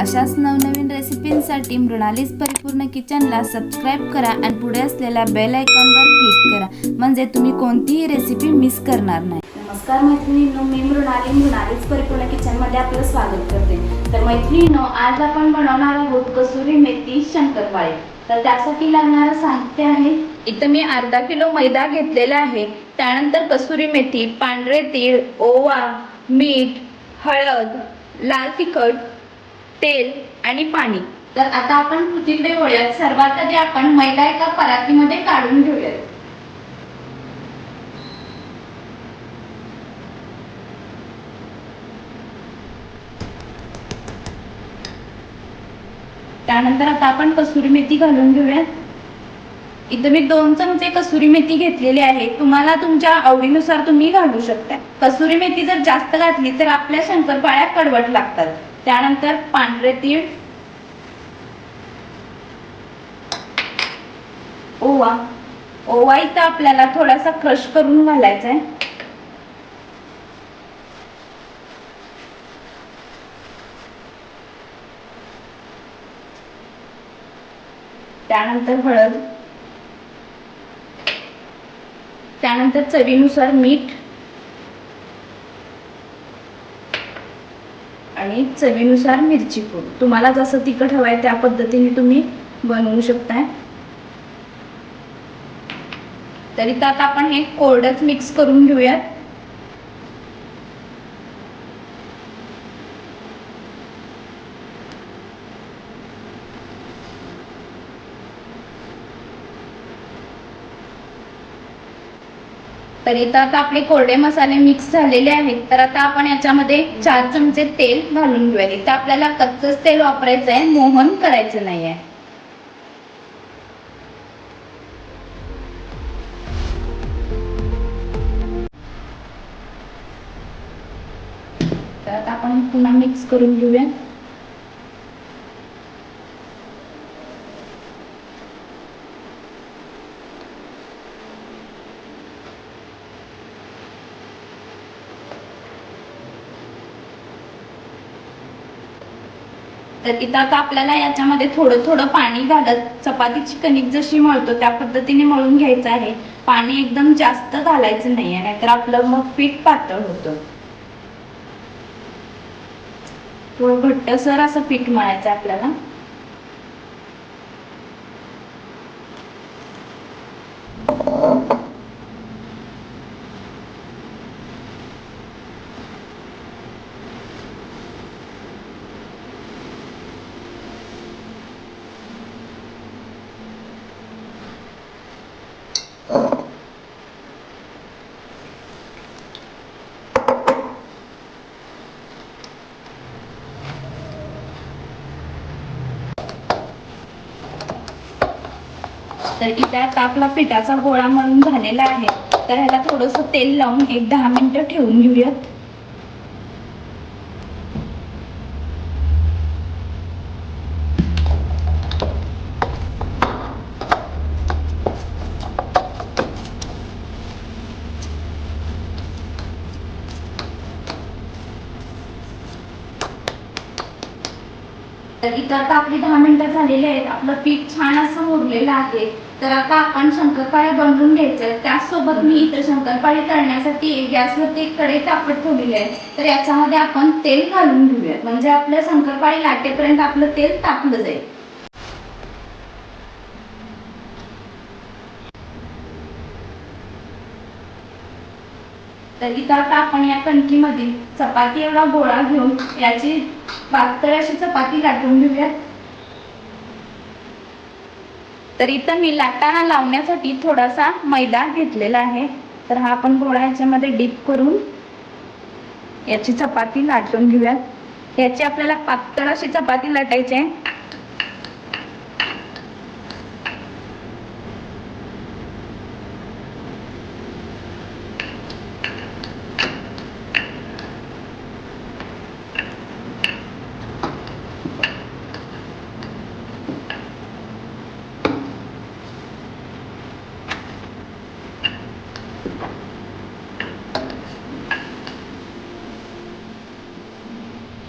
अशाच नवनवीन रेसिपींसाठी मृणालीस परिपूर्ण किचनला सबस्क्राईब करा आणि पुढे असलेल्या बेल आयकॉनवर क्लिक करा. म्हणजे तुम्ही कोणतीही रेसिपी मिस करणार नाही. नमस्कार मैत्रिणींनो मी मृणाली मृणालीच परिपूर्ण किचनमध्ये आपलं स्वागत करते. तर मैत्रिणींनो आज आपण बनवणार आहोत कसुरी मेथी शंकरपाळे. तर त्यासाठी लागणारं साहित्य आहे. इथं मी अर्धा किलो मैदा घेतलेला आहे. त्यानंतर कसुरी मेथी पांढरे तीळ ओवा मीठ हळद लाल तिखट तेल आणि पाणी. तर आता आपण कृतीकडे वळूयात. सर्वात आधी आपण मैदा एका परातीमध्ये काढून घेऊयात. त्यानंतर आता आपण कसुरी मेथी घालून घेऊयात. इथं मी दोन चमचे कसुरी मेथी घेतलेली आहे. तुम्हाला तुमच्या आवडीनुसार तुम्ही घालू शकता. कसुरी मेथी जर जास्त घातली तर आपल्या शंकरपाळ्या कडवट लागतात. त्यानंतर पांढरे तीळ. ओवा. ओवा इथं आपल्याला थोडासा क्रश करून घालायचा आहे. त्यानंतर हळद. त्यानंतर चवीनुसार मीठ. आणि चवीनुसार मिरची पूड. तुम्हाला जसं तिखट हवंय त्या पद्धतीने तुम्ही बनवू शकताय. तरी त्यात आपण हे कोरडंच मिक्स करून घेऊयात. तर इथं आता आपले कोरडे मसाले मिक्स झालेले आहेत. तर आता आपण याच्यामध्ये चार चमचे तेल घालून घेऊयात इथं आपल्याला कच्चच तेल वापरायचं आहे. मोहन करायचं नाही आहे तर आता आपण पुन्हा मिक्स करून घेऊया. तर इथं आता आपल्याला याच्यामध्ये थोडं थोडं पाणी घालत चपातीची कणिक जशी मळतो त्या पद्धतीने मळून घ्यायचं आहे. पाणी एकदम जास्त घालायचं नाही आहे नाहीतर आपलं मग पीठ पातळ होतं. थोडं घट्टसर असं पीठ मळायचं आपल्याला. तर इथे आता आपला पिठाचा गोळा म्हणून झालेला आहे. तर ह्याला थोडस तेल लावून एक दहा मिनिटं ठेवून घेऊयात. तर इथं आता आपली दहा मिनिटं झालेली आहेत. आपलं पीठ छान असं मुरलेलं आहे. तर आता आपण शंकरपाळ्या बनवून घ्यायचं त्याचसोबत मी इथं शंकरपाळी तळण्यासाठी गॅसवरती एक कढई तापत ठेवलेली आहे. तर याच्यामध्ये आपण तेल घालून घेऊयात. म्हणजे आपल्या शंकरपाळी लाटेपर्यंत आपलं तेल तापलं जाईल. तर इथं आता आपण या कणकीमध्ये चपाती एवढा गोळा घेऊन याची पातळ अशी चपाती लाटून घेऊयात. तर इथं मी लाटाणा लावण्यासाठी थोडासा मैदा घेतलेला आहे. तर हा आपण गोळा याच्यामध्ये डीप करून याची चपाती लाटून घेऊयात. याची आपल्याला पातळ अशी चपाती लाटायची आहे.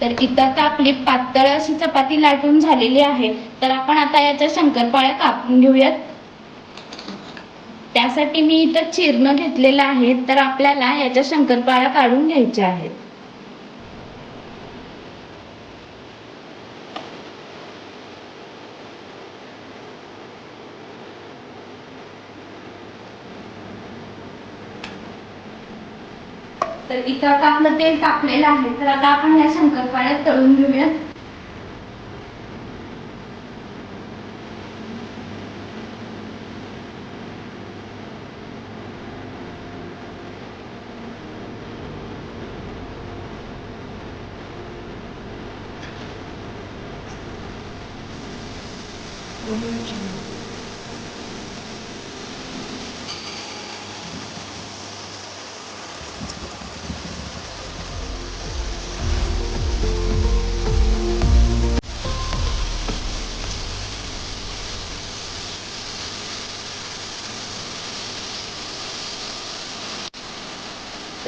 तर इथं तर आपली पातळ अशी चपाती लाटून झालेली आहे. तर आपण आता याच्या शंकरपाळ्या कापून घेऊयात. त्यासाठी मी इथं चिरणं घेतलेलं आहे. तर आपल्याला याच्या शंकरपाळ्या काढून घ्यायच्या आहेत. तर इथं आता आपलं तेल तापलेलं आहे. तर आता आपण या शंकरपाळ्या तळून घेऊयात.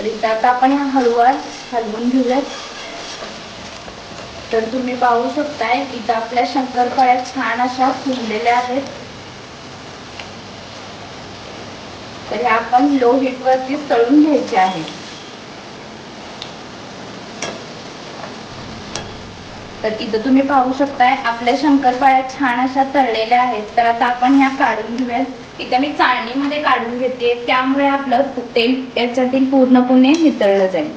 तर इथं आता आपण ह्या हळूवार हलवून घेऊयात. तर तुम्ही पाहू शकताय इथं आपल्या शंकरपाळ्या छान अशा फुललेल्या आहेत. तर ह्या आपण लो हीट वरती तळून घ्यायचे आहे. तर इथं तुम्ही पाहू शकताय आपल्या शंकरपाळ्या छान अशा तळलेल्या आहेत. तर आता आपण ह्या काढून घेऊयात. इथं मी चाळणीमध्ये काढून घेते. त्यामुळे आपलं तेल याच्यातील पूर्णपणे नितळलं जाईल.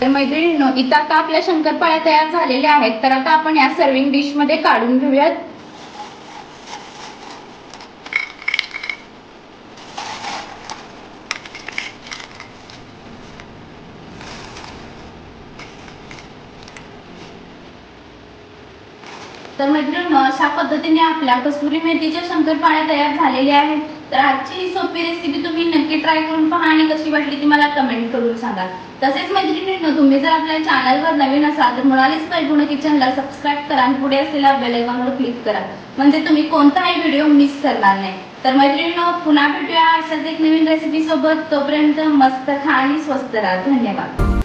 तर मैत्रिणींनो इथं आता आपल्या शंकरपाळ्या तयार झालेल्या आहेत. तर आता आपण या सर्विंग डिशमध्ये काढून घेऊयात. तर मैत्रिणींनो अशा पद्धतीने आपल्या कसुरी मेथीच्या शंकरपाळ्या तयार झालेल्या आहेत. तर आजची ही सोपी रेसिपी तुम्ही नक्की ट्राय करून पहा आणि कशी वाटली ती मला कमेंट करून सांगा. तसेच मैत्रिणींनो तुम्ही जर आपल्या चॅनलवर नवीन असाल तर मुळालीच परिपूर्ण किचनला सबस्क्राईब करा आणि पुढे असलेल्या बेलायकॉनवर क्लिक करा. म्हणजे तुम्ही कोणताही व्हिडिओ मिस करणार नाही. तर मैत्रिणींनो पुन्हा भेटूया अशाच एक नवीन रेसिपी सोबत. तोपर्यंत मस्त खा आणि स्वस्त राहा. धन्यवाद.